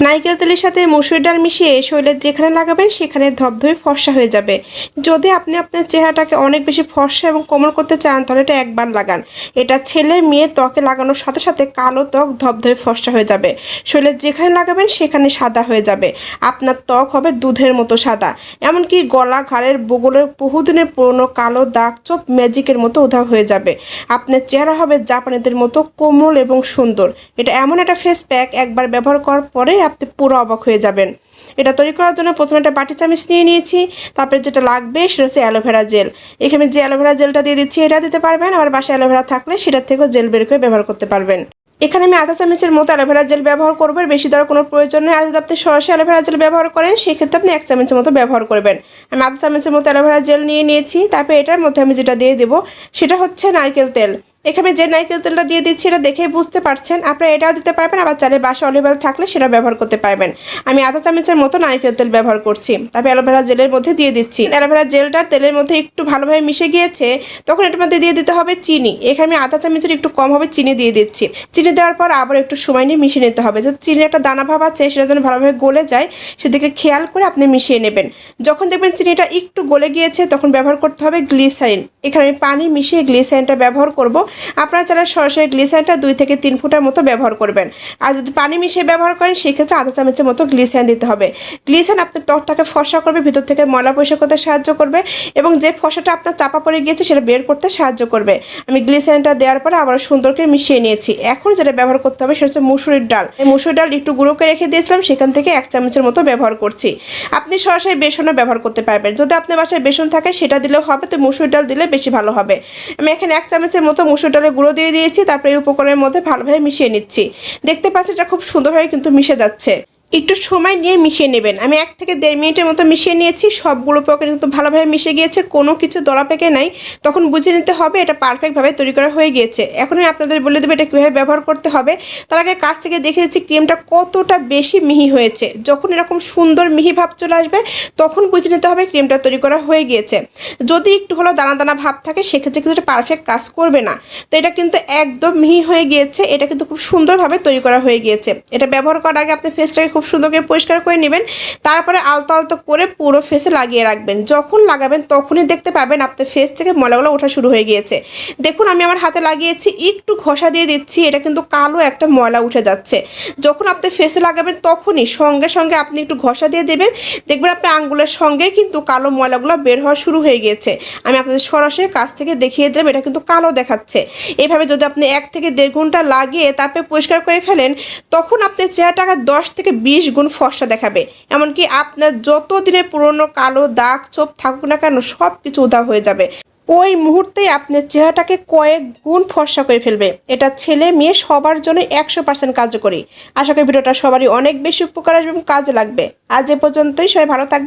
নারকেল তেলের সাথে মসুর ডাল মিশিয়ে শরীরের যেখানে লাগাবেন, সেখানে ধবধবে ফর্সা হয়ে যাবে। যদি আপনি আপনার চেহারাটাকে অনেক বেশি ফর্সা এবং কোমল করতে চান, তাহলে এটা একবার লাগান। এটা ছেলে মেয়ে ত্বকে লাগানোর সাথে সাথে কালো ত্বক ধবধবে ফর্সা হয়ে যাবে। শরীরের যেখানে লাগাবেন, সেখানে সাদা হয়ে যাবে। আপনার ত্বক হবে দুধের মতো সাদা। এমনকি গলা, ঘাড়ের বগলের বহুদিনের পুরনো কালো দাগ চোপ ম্যাজিকের মতো উধাও হয়ে যাবে। আপনার চেহারা হবে জাপানিদের মতো কোমল এবং সুন্দর। এটা এমন একটা ফেস প্যাক একবার ব্যবহার করার পরে আপনি পুরো অবাক হয়ে যাবেন। এটা তৈরি করার জন্য প্রথমে একটা বাটি চামচ নিয়ে নিয়েছি, তারপরে যেটা লাগবে সেটা হচ্ছে অ্যালোভেরা জেল। এখানে যে অ্যালোভেরা জেলটা দিয়ে দিচ্ছি, এটা দিতে পারবেন, আবার বাসায় অ্যালোভেরা থাকলে সেটার থেকেও জেল বের করে ব্যবহার করতে পারবেন। এখানে আমি আধা চামচের মতো অ্যালোভেরা জেল ব্যবহার করব বেশি দেওয়ার কোনো প্রয়োজন নেই। আর যদি আপনি সরাসরি অ্যালোভেরা জেল ব্যবহার করেন, সেক্ষেত্রে আপনি এক চামচের মতো ব্যবহার করবেন। আমি আধা চামচের মতো অ্যালোভেরা জেল নিয়ে নিয়েছি, তারপরে এটার মধ্যে আমি যেটা দিয়ে দেবো, সেটা হচ্ছে নারকেল তেল। এখানে যে নারকেল তেলটা দিয়ে দিচ্ছি, এটা দেখে বুঝতে পারছেন। আপনারা এটাও দিতে পারবেন, আবার চালে বাসা অলিভ অয়েল থাকলে সেটা ব্যবহার করতে পারবেন। আমি আধা চামচের মতো নারকেল তেল ব্যবহার করছি। তারপরে অ্যালোভেরা জেলের মধ্যে দিয়ে দিচ্ছি। অ্যালোভেরা জেলটা তেলের মধ্যে একটু ভালোভাবে মিশে গিয়েছে, তখন এটার মধ্যে দিয়ে দিতে হবে চিনি। এখানে আমি আধা চামচের একটু কম হবে চিনি দিয়ে দিচ্ছি। চিনি দেওয়ার পর আবার একটু সময় নিয়ে মিশিয়ে নিতে হবে। যে চিনি একটা দানা ভাব আছে, সেটা যেন ভালোভাবে গলে যায়, সেদিকে খেয়াল করে আপনি মিশিয়ে নেবেন। যখন দেখবেন চিনিটা একটু গলে গিয়েছে, তখন ব্যবহার করতে হবে গ্লিসারিন। এখানে আমি পানি মিশিয়ে গ্লিসারিনটা ব্যবহার করব। আপনারা যারা সরাসরি গ্লিসারিনটা দুই থেকে তিন ফুটার মতো ব্যবহার করবেন। আর যদি পানি মিশিয়ে ব্যবহার করেন, সেক্ষেত্রে আধা চামচের মতো গ্লিসারিন দিতে হবে। গ্লিসারিন আপনার ত্বকটাকে ফসা করবে, ভিতর থেকে ময়লা পরিষ্কার করতে সাহায্য করবে এবং যে ফসাটা আপনার চাপা পড়ে গিয়েছে, সেটা বের করতে সাহায্য করবে। আমি গ্লিসারিনটা দেওয়ার পরে আবার সুন্দর করে মিশিয়ে নিয়েছি। এখন যেটা ব্যবহার করতে হবে, সেটা হচ্ছে মুসুরির ডাল। মুসুরির ডাল একটু গুঁড়ো করে রেখে দিয়েছিলাম, সেখান থেকে এক চামচের মতো ব্যবহার করছি। আপনি সরাসরি বেসনও ব্যবহার করতে পারবেন। যদি আপনার বাসায় বেসন থাকে, সেটা দিলেও হবে, তো মুসুর ডাল দিলে বেশি ভালো হবে। আমি এখানে এক চামচের মতো মুসুর ডালের গুঁড়ো দিয়ে দিয়েছি, তারপরে এই উপকরণের মধ্যে ভালোভাবে মিশিয়ে নিচ্ছি। দেখতে পাচ্ছি এটা খুব সুন্দরভাবে কিন্তু মিশে যাচ্ছে। একটু সময় নিয়ে মিশিয়ে নেবেন। আমি এক থেকে দেড় মিনিটের মতো মিশিয়ে নিয়েছি, সবগুলো পকে কিন্তু ভালোভাবে মিশে গিয়েছে, কোনো কিছু দলা পেকে নাই। তখন বুঝে নিতে হবে এটা পারফেক্টভাবে তৈরি করা হয়ে গিয়েছে। এখন আমি আপনাদের বলে দেবো এটা কীভাবে ব্যবহার করতে হবে। তার আগে কাছ থেকে দেখে দিচ্ছি ক্রিমটা কতটা বেশি মিহি হয়েছে। যখন এরকম সুন্দর মিহি ভাব চলে আসবে, তখন বুঝে নিতে হবে ক্রিমটা তৈরি করা হয়ে গিয়েছে। যদি একটু হলো দানা দানা ভাব থাকে, সেক্ষেত্রে কিন্তু এটা পারফেক্ট কাজ করবে না। তো এটা কিন্তু একদম মিহি হয়ে গিয়েছে, এটা কিন্তু খুব সুন্দরভাবে তৈরি করা হয়ে গিয়েছে। এটা ব্যবহার করার আগে আপনি ফেসটাকে খুব সুন্দর করে পরিষ্কার করে নেবেন। তারপরে আলতো আলতো করে পুরো ফেসে লাগিয়ে রাখবেন। যখন লাগাবেন তখনই দেখতে পাবেন আপনার ফেস থেকে ময়লাগুলো ওঠা শুরু হয়ে গিয়েছে। দেখুন, আমি আমার হাতে লাগিয়েছি, একটু ঘষা দিয়ে দিচ্ছি, এটা কিন্তু কালো একটা ময়লা উঠে যাচ্ছে। যখন আপনি ফেসে লাগাবেন তখনই সঙ্গে সঙ্গে আপনি একটু ঘষা দিয়ে দেবেন। দেখবেন আপনার আঙ্গুলের সঙ্গে কিন্তু কালো ময়লাগুলো বের হওয়া শুরু হয়ে গিয়েছে। আমি আপনাদের সরাসরি কাছ থেকে দেখিয়ে দিলাম, এটা কিন্তু কালো দেখাচ্ছে। এইভাবে যদি আপনি এক থেকে দেড় ঘণ্টা লাগিয়ে তারপরে পরিষ্কার করে ফেলেন, তখন আপনার চেহারাটাকে দশ থেকে বিশ গুণ ফর্সা দেখাবে। এমনকি আপনার যত দিনের পুরনো কালো দাগ চোপ থাকুক না কেন, সব কিছু উধাও হয়ে যাবে। ওই মুহূর্তেই আপনার চেহারাটাকে কয়েক গুণ ফর্সা করে ফেলবে। এটা ছেলে মেয়ে সবার জন্য একশো পার্সেন্ট কার্যকরী। আশা করি ভিডিওটা সবারই অনেক বেশি উপকার আসবে এবং কাজে লাগবে। আজ এ পর্যন্তই, সবাই ভালো থাকবেন।